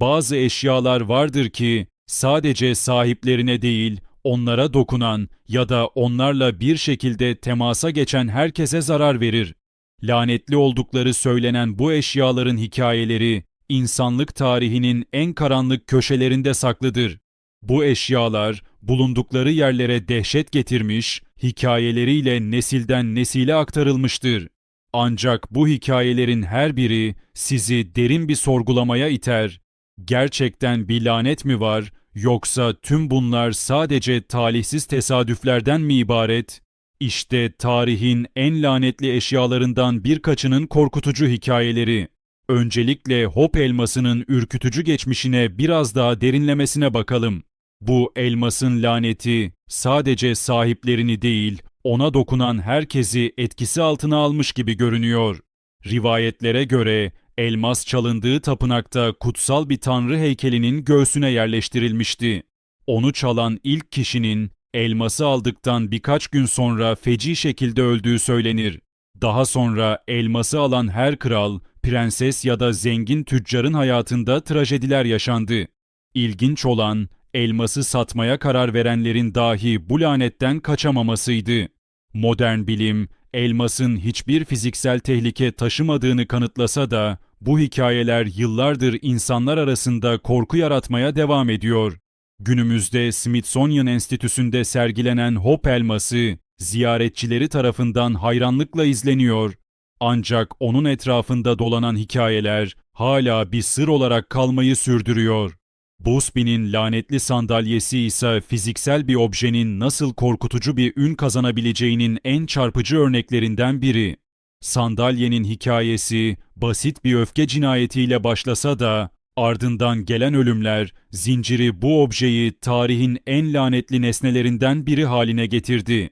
Bazı eşyalar vardır ki sadece sahiplerine değil, onlara dokunan ya da onlarla bir şekilde temasa geçen herkese zarar verir. Lanetli oldukları söylenen bu eşyaların hikayeleri insanlık tarihinin en karanlık köşelerinde saklıdır. Bu eşyalar bulundukları yerlere dehşet getirmiş, hikayeleriyle nesilden nesile aktarılmıştır. Ancak bu hikayelerin her biri sizi derin bir sorgulamaya iter. Gerçekten bir lanet mi var yoksa tüm bunlar sadece talihsiz tesadüflerden mi ibaret? İşte tarihin en lanetli eşyalarından birkaçının korkutucu hikayeleri. Öncelikle hop elmasının ürkütücü geçmişine biraz daha derinlemesine bakalım. Bu elmasın laneti sadece sahiplerini değil, ona dokunan herkesi etkisi altına almış gibi görünüyor. Rivayetlere göre elmas çalındığı tapınakta kutsal bir tanrı heykelinin göğsüne yerleştirilmişti. Onu çalan ilk kişinin elması aldıktan birkaç gün sonra feci şekilde öldüğü söylenir. Daha sonra elması alan her kral, prenses ya da zengin tüccarın hayatında trajediler yaşandı. İlginç olan elması satmaya karar verenlerin dahi bu lanetten kaçamamasıydı. Modern bilim, elmasın hiçbir fiziksel tehlike taşımadığını kanıtlasa da bu hikayeler yıllardır insanlar arasında korku yaratmaya devam ediyor. Günümüzde Smithsonian Enstitüsü'nde sergilenen Hop elması ziyaretçileri tarafından hayranlıkla izleniyor. Ancak onun etrafında dolanan hikayeler hala bir sır olarak kalmayı sürdürüyor. Busby'nin lanetli sandalyesi ise fiziksel bir objenin nasıl korkutucu bir ün kazanabileceğinin en çarpıcı örneklerinden biri. Sandalyenin hikayesi basit bir öfke cinayetiyle başlasa da ardından gelen ölümler zinciri bu objeyi tarihin en lanetli nesnelerinden biri haline getirdi.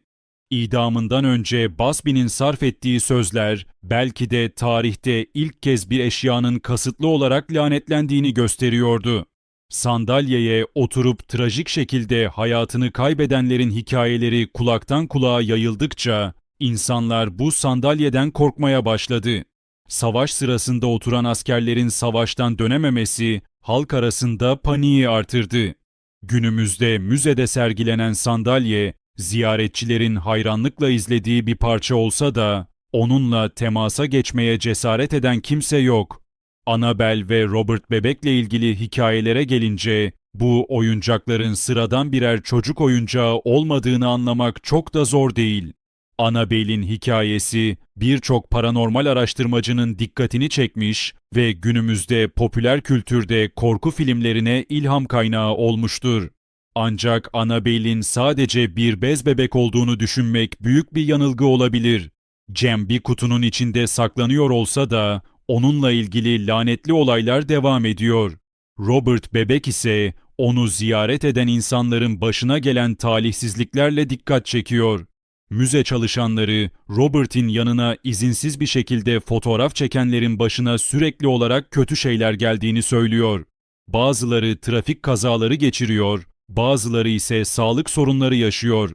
İdamından önce Busby'nin sarf ettiği sözler belki de tarihte ilk kez bir eşyanın kasıtlı olarak lanetlendiğini gösteriyordu. Sandalyeye oturup trajik şekilde hayatını kaybedenlerin hikayeleri kulaktan kulağa yayıldıkça insanlar bu sandalyeden korkmaya başladı. Savaş sırasında oturan askerlerin savaştan dönememesi halk arasında paniği artırdı. Günümüzde müzede sergilenen sandalye ziyaretçilerin hayranlıkla izlediği bir parça olsa da onunla temasa geçmeye cesaret eden kimse yok. Annabel ve Robert Bebek'le ilgili hikayelere gelince bu oyuncakların sıradan birer çocuk oyuncağı olmadığını anlamak çok da zor değil. Annabelle'in hikayesi birçok paranormal araştırmacının dikkatini çekmiş ve günümüzde popüler kültürde korku filmlerine ilham kaynağı olmuştur. Ancak Annabelle'in sadece bir bez bebek olduğunu düşünmek büyük bir yanılgı olabilir. Cem bir kutunun içinde saklanıyor olsa da onunla ilgili lanetli olaylar devam ediyor. Robert Bebek ise onu ziyaret eden insanların başına gelen talihsizliklerle dikkat çekiyor. Müze çalışanları Robert'in yanına izinsiz bir şekilde fotoğraf çekenlerin başına sürekli olarak kötü şeyler geldiğini söylüyor. Bazıları trafik kazaları geçiriyor, bazıları ise sağlık sorunları yaşıyor.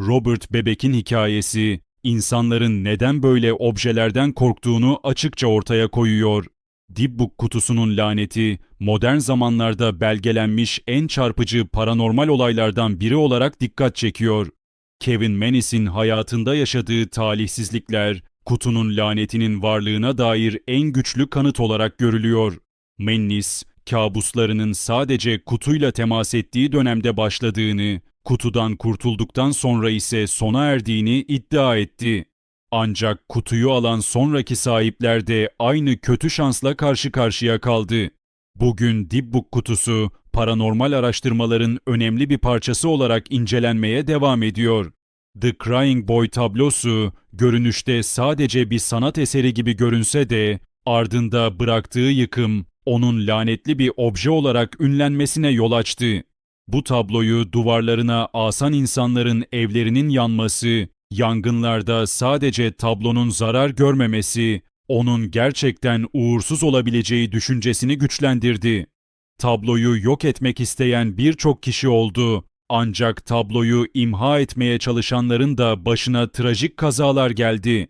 Robert Bebek'in hikayesi insanların neden böyle objelerden korktuğunu açıkça ortaya koyuyor. Deep kutusunun laneti, modern zamanlarda belgelenmiş en çarpıcı paranormal olaylardan biri olarak dikkat çekiyor. Kevin Menis'in hayatında yaşadığı talihsizlikler, kutunun lanetinin varlığına dair en güçlü kanıt olarak görülüyor. Menis, kabuslarının sadece kutuyla temas ettiği dönemde başladığını, kutudan kurtulduktan sonra ise sona erdiğini iddia etti. Ancak kutuyu alan sonraki sahipler de aynı kötü şansla karşı karşıya kaldı. Bugün Deep kutusu paranormal araştırmaların önemli bir parçası olarak incelenmeye devam ediyor. The Crying Boy tablosu görünüşte sadece bir sanat eseri gibi görünse de ardında bıraktığı yıkım onun lanetli bir obje olarak ünlenmesine yol açtı. Bu tabloyu duvarlarına asan insanların evlerinin yanması, yangınlarda sadece tablonun zarar görmemesi, onun gerçekten uğursuz olabileceği düşüncesini güçlendirdi. Tabloyu yok etmek isteyen birçok kişi oldu. Ancak tabloyu imha etmeye çalışanların da başına trajik kazalar geldi.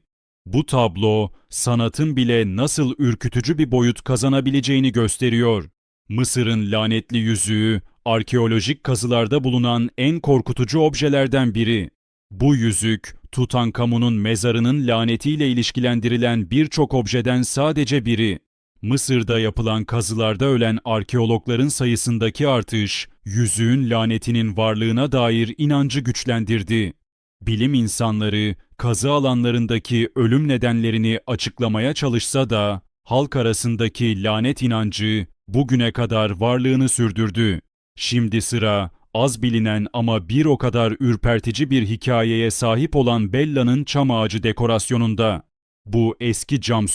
Bu tablo sanatın bile nasıl ürkütücü bir boyut kazanabileceğini gösteriyor. Mısır'ın lanetli yüzüğü, arkeolojik kazılarda bulunan en korkutucu objelerden biri. Bu yüzük, Tutankamon'un mezarının lanetiyle ilişkilendirilen birçok objeden sadece biri. Mısır'da yapılan kazılarda ölen arkeologların sayısındaki artış, yüzüğün lanetinin varlığına dair inancı güçlendirdi. Bilim insanları kazı alanlarındaki ölüm nedenlerini açıklamaya çalışsa da halk arasındaki lanet inancı bugüne kadar varlığını sürdürdü. Şimdi sıra az bilinen ama bir o kadar ürpertici bir hikayeye sahip olan Bella'nın çam ağacı dekorasyonunda. Bu eski cam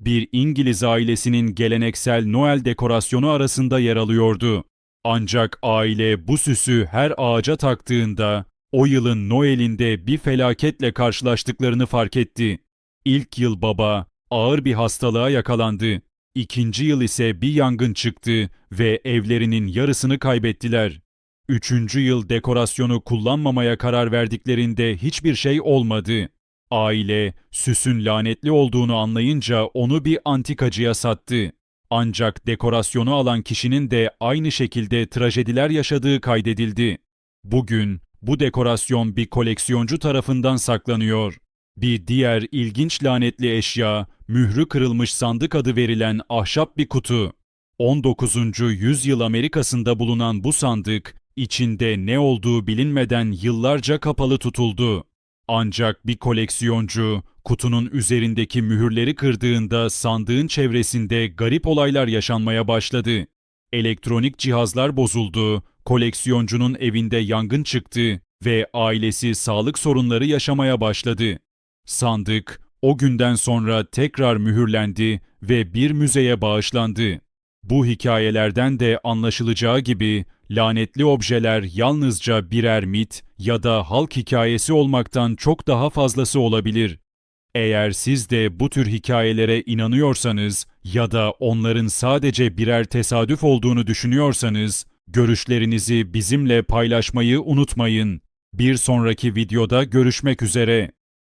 bir İngiliz ailesinin geleneksel Noel dekorasyonu arasında yer alıyordu. Ancak aile bu süsü her ağaca taktığında o yılın Noel'inde bir felaketle karşılaştıklarını fark etti. İlk yıl baba ağır bir hastalığa yakalandı. İkinci yıl ise bir yangın çıktı ve evlerinin yarısını kaybettiler. Üçüncü yıl dekorasyonu kullanmamaya karar verdiklerinde hiçbir şey olmadı. Aile, süsün lanetli olduğunu anlayınca onu bir antikacıya sattı. Ancak dekorasyonu alan kişinin de aynı şekilde trajediler yaşadığı kaydedildi. Bugün bu dekorasyon bir koleksiyoncu tarafından saklanıyor. Bir diğer ilginç lanetli eşya, mührü kırılmış sandık adı verilen ahşap bir kutu. 19. yüzyıl Amerika'sında bulunan bu sandık, içinde ne olduğu bilinmeden yıllarca kapalı tutuldu. Ancak bir koleksiyoncu, kutunun üzerindeki mühürleri kırdığında sandığın çevresinde garip olaylar yaşanmaya başladı. Elektronik cihazlar bozuldu, koleksiyoncunun evinde yangın çıktı ve ailesi sağlık sorunları yaşamaya başladı. Sandık o günden sonra tekrar mühürlendi ve bir müzeye bağışlandı. Bu hikayelerden de anlaşılacağı gibi lanetli objeler yalnızca birer mit ya da halk hikayesi olmaktan çok daha fazlası olabilir. Eğer siz de bu tür hikayelere inanıyorsanız ya da onların sadece birer tesadüf olduğunu düşünüyorsanız, görüşlerinizi bizimle paylaşmayı unutmayın. Bir sonraki videoda görüşmek üzere.